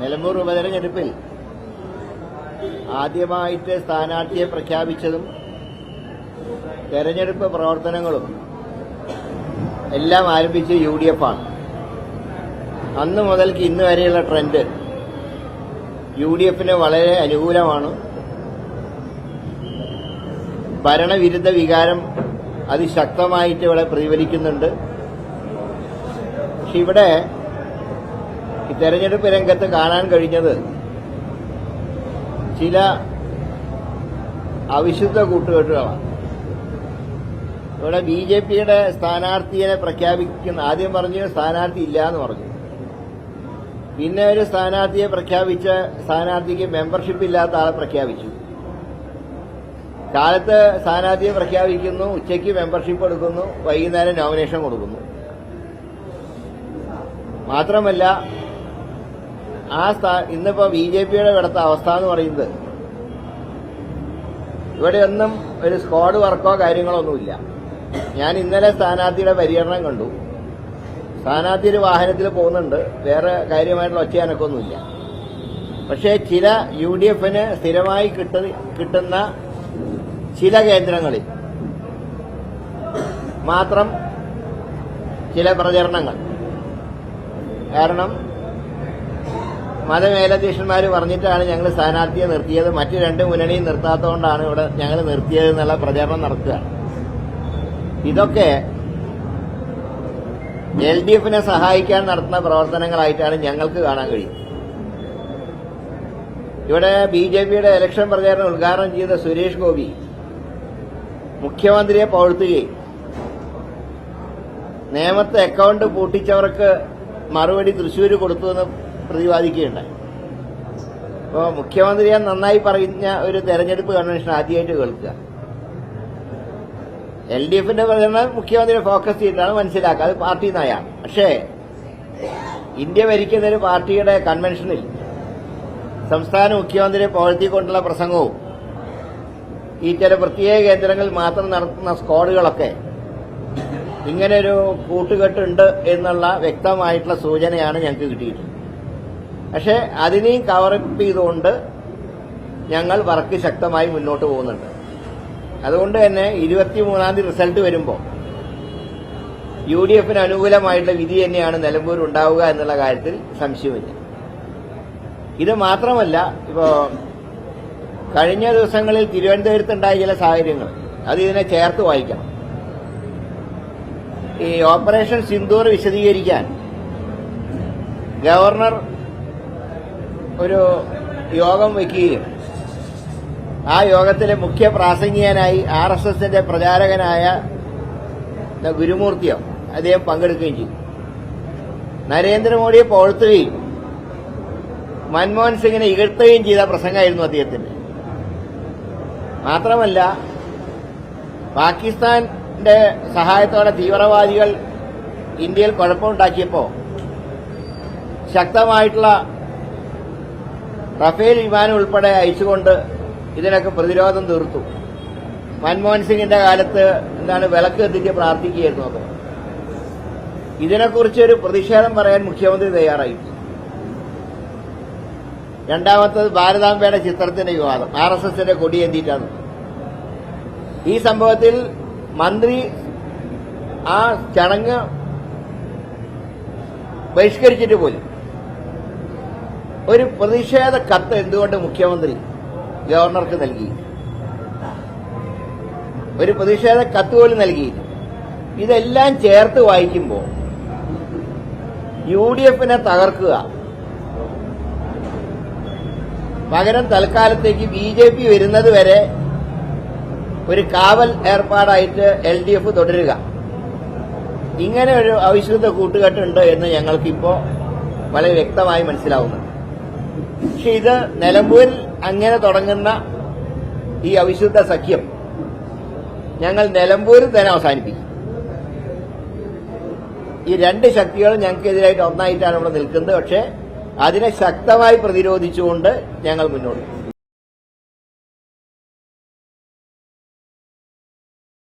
നിലമ്പൂർ ഉപതെരഞ്ഞെടുപ്പിൽ ആദ്യമായിട്ട് സ്ഥാനാർത്ഥിയെ പ്രഖ്യാപിച്ചതും തെരഞ്ഞെടുപ്പ് പ്രവർത്തനങ്ങളും എല്ലാം ആരംഭിച്ച് യു ഡി എഫ് ആണ്. അന്ന് മുതൽക്ക് ഇന്ന് വരെയുള്ള ട്രെൻഡ് യു ഡി എഫിന് വളരെ അനുകൂലമാണ്. ഭരണവിരുദ്ധ വികാരം അതിശക്തമായിട്ട് ഇവിടെ പ്രതിഫലിക്കുന്നുണ്ട്. പക്ഷെ ഇവിടെ തെരഞ്ഞെടുപ്പ് രംഗത്ത് കാണാൻ കഴിഞ്ഞത് ചില അവിശുദ്ധ കൂട്ടുകെട്ടുകളാണ്. ഇവിടെ ബി ജെ പിയുടെ സ്ഥാനാർത്ഥിയെ പ്രഖ്യാപിക്കുന്ന ആദ്യം പറഞ്ഞു സ്ഥാനാർത്ഥി ഇല്ല എന്ന് പറഞ്ഞു. പിന്നെ ഒരു സ്ഥാനാർത്ഥിയെ പ്രഖ്യാപിച്ച സ്ഥാനാർത്ഥിക്ക് മെമ്പർഷിപ്പ് ഇല്ലാത്ത ആളെ പ്രഖ്യാപിച്ചു. കാലത്ത് സ്ഥാനാർത്ഥിയെ പ്രഖ്യാപിക്കുന്നു ഉച്ചയ്ക്ക് മെമ്പർഷിപ്പ് എടുക്കുന്നു വൈകുന്നേരം നോമിനേഷൻ കൊടുക്കുന്നു. മാത്രമല്ല ആ സ്ഥാ ഇന്നിപ്പോ ബി ജെ പിയുടെ ഇവിടുത്തെ അവസ്ഥ എന്ന് പറയുന്നത് ഇവിടെ ഒന്നും ഒരു സ്ക്വാഡ് വർക്കോ കാര്യങ്ങളോ ഒന്നുമില്ല. ഞാൻ ഇന്നലെ സ്ഥാനാർത്ഥിയുടെ പര്യടനം കണ്ടു. സ്ഥാനാർത്ഥി ഒരു വാഹനത്തിൽ പോകുന്നുണ്ട്. വേറെ കാര്യമായിട്ടുള്ള ഒച്ചയാനൊക്കൊന്നുമില്ല പക്ഷേ ചില യു ഡി എഫിന് സ്ഥിരമായി കിട്ട- കിട്ടുന്ന ചില കേന്ദ്രങ്ങളിൽ മാത്രം ചില പ്രചരണങ്ങൾ. കാരണം മതമേലധ്യക്ഷന്മാർ പറഞ്ഞിട്ടാണ് ഞങ്ങൾ സ്ഥാനാർത്ഥിയെ നിർത്തിയത്. മറ്റു രണ്ട് മുന്നണിയും നിർത്താത്തതുകൊണ്ടാണ് ഇവിടെ ഞങ്ങൾ നിർത്തിയത് എന്നുള്ള പ്രചാരണം നടത്തുക. ഇതൊക്കെ എൽ ഡി എഫിനെ സഹായിക്കാൻ നടത്തുന്ന പ്രവർത്തനങ്ങളായിട്ടാണ് ഞങ്ങൾക്ക് കാണാൻ കഴിയുന്നത്. ഇവിടെ ബി ജെ പിയുടെ ഇലക്ഷൻ പ്രചാരണം ഉദ്ഘാടനം ചെയ്ത സുരേഷ് ഗോപി മുഖ്യമന്ത്രിയെ പഴുത്തുകയും നേമത്തെ അക്കൗണ്ട് പൂട്ടിച്ചവർക്ക് മറുപടി തൃശ്ശൂർ കൊടുത്തുവെന്ന് പ്രതിപാദിക്കുകയുണ്ടായി. അപ്പോൾ മുഖ്യമന്ത്രിയെ നന്നായി പറഞ്ഞ ഒരു തെരഞ്ഞെടുപ്പ് കൺവെൻഷൻ ആദ്യമായിട്ട് കേൾക്കുക. എൽ ഡി എഫിന്റെ പ്രചരണം മുഖ്യമന്ത്രിയെ ഫോക്കസ് ചെയ്തിട്ടാണ് മനസ്സിലാക്കുക അത് പാർട്ടി നയാണ് പക്ഷേ ഇന്ത്യ ഭരിക്കുന്ന ഒരു പാർട്ടിയുടെ കൺവെൻഷനിൽ സംസ്ഥാന മുഖ്യമന്ത്രിയെ പുകഴ്ത്തിക്കൊണ്ടുള്ള പ്രസംഗവും ഈ ചില പ്രത്യേക കേന്ദ്രങ്ങളിൽ മാത്രം നടത്തുന്ന സ്ക്വാഡുകളൊക്കെ ഇങ്ങനെ ഒരു കൂട്ടുകെട്ടുണ്ട് എന്നുള്ള വ്യക്തമായിട്ടുള്ള സൂചനയാണ് ഞങ്ങൾക്ക് കിട്ടിയിട്ടുള്ളത്. പക്ഷേ അതിനെയും കവറപ്പ് ചെയ്തുകൊണ്ട് ഞങ്ങൾ വർക്ക് ശക്തമായി മുന്നോട്ട് പോകുന്നുണ്ട്. അതുകൊണ്ട് തന്നെ ഇരുപത്തിമൂന്നാം തീയതി റിസൾട്ട് വരുമ്പോൾ യു ഡി എഫിന് അനുകൂലമായിട്ടുള്ള വിധി തന്നെയാണ് നിലമ്പൂർ ഉണ്ടാവുക എന്നുള്ള കാര്യത്തിൽ സംശയമില്ല. ഇത് മാത്രമല്ല ഇപ്പോൾ കഴിഞ്ഞ ദിവസങ്ങളിൽ തിരുവനന്തപുരത്തുണ്ടായ ചില സാഹചര്യങ്ങൾ അത് ഇതിനെ ചേർത്ത് വായിക്കണം. ഈ ഓപ്പറേഷൻ സിന്ദൂർ വിശദീകരിക്കാൻ ഗവർണർ ഒരു യോഗം വയ്ക്കുകയും ആ യോഗത്തിലെ മുഖ്യ പ്രാസംഗികനായി ആർ എസ് എസിന്റെ പ്രചാരകനായ ഗുരുമൂർത്തിയോ അദ്ദേഹം പങ്കെടുക്കുകയും ചെയ്തു നരേന്ദ്രമോദിയെ പുകഴ്ത്തുകയും മൻമോഹൻ സിംഗിനെ ഇകഴ്ത്തുകയും ചെയ്ത പ്രസംഗമായിരുന്നു അദ്ദേഹത്തിന്റെ. മാത്രമല്ല പാകിസ്ഥാന്റെ സഹായത്തോടെ തീവ്രവാദികൾ ഇന്ത്യയിൽ കുഴപ്പമുണ്ടാക്കിയപ്പോൾ ശക്തമായിട്ടുള്ള റഫേൽ വിമാനം ഉൾപ്പെടെ അയച്ചുകൊണ്ട് ഇതിനൊക്കെ പ്രതിരോധം തീർത്തു. മൻമോഹൻ സിംഗിന്റെ കാലത്ത് എന്താണ് വിളക്ക് എത്തിച്ച് പ്രാർത്ഥിക്കുകയായിരുന്നു അപ്പോൾ ഇതിനെക്കുറിച്ച് ഒരു പ്രതിഷേധം പറയാൻ മുഖ്യമന്ത്രി തയ്യാറായി. രണ്ടാമത്തത് ഭാരതാംബയുടെ ചിത്രത്തിന്റെ വിവാദം. ആർ എസ് എസിന്റെ കൊടി എന്തിട്ടാണ് ഈ സംഭവത്തിൽ മന്ത്രി ആ ചടങ്ങ് ബഹിഷ്കരിച്ചിട്ട് പോലും ഒരു പ്രതിഷേധ കത്ത് എന്തുകൊണ്ട് മുഖ്യമന്ത്രി ഗവർണർക്ക് നൽകി? ഒരു പ്രതിഷേധ കത്ത് പോലും നൽകിയില്ല. ഇതെല്ലാം ചേർത്ത് വായിക്കുമ്പോൾ യു ഡി എഫിനെ തകർക്കുക പകരം തൽക്കാലത്തേക്ക് ബി ജെ പി വരുന്നത് വരെ ഒരു കാവൽ ഏർപ്പാടായിട്ട് എൽ ഡി എഫ് തുടരുക. ഇങ്ങനെ ഒരു അവിശുദ്ധ കൂട്ടുകെട്ടുണ്ട് എന്ന് ഞങ്ങൾക്കിപ്പോ വളരെ വ്യക്തമായി മനസ്സിലാവുന്നുണ്ട്. പക്ഷെ ഇത് നിലമ്പൂരിൽ അങ്ങനെ തുടങ്ങുന്ന ഈ അവിശുദ്ധ സഖ്യം ഞങ്ങൾ നിലമ്പൂരിൽ തന്നെ അവസാനിപ്പിക്കും ഈ രണ്ട് ശക്തികളും ഞങ്ങൾക്കെതിരായിട്ട് ഒന്നായിട്ടാണ് ഇവിടെ നിൽക്കുന്നത് പക്ഷേ അതിനെ ശക്തമായി പ്രതിരോധിച്ചുകൊണ്ട് ഞങ്ങൾ മുന്നോട്ട്.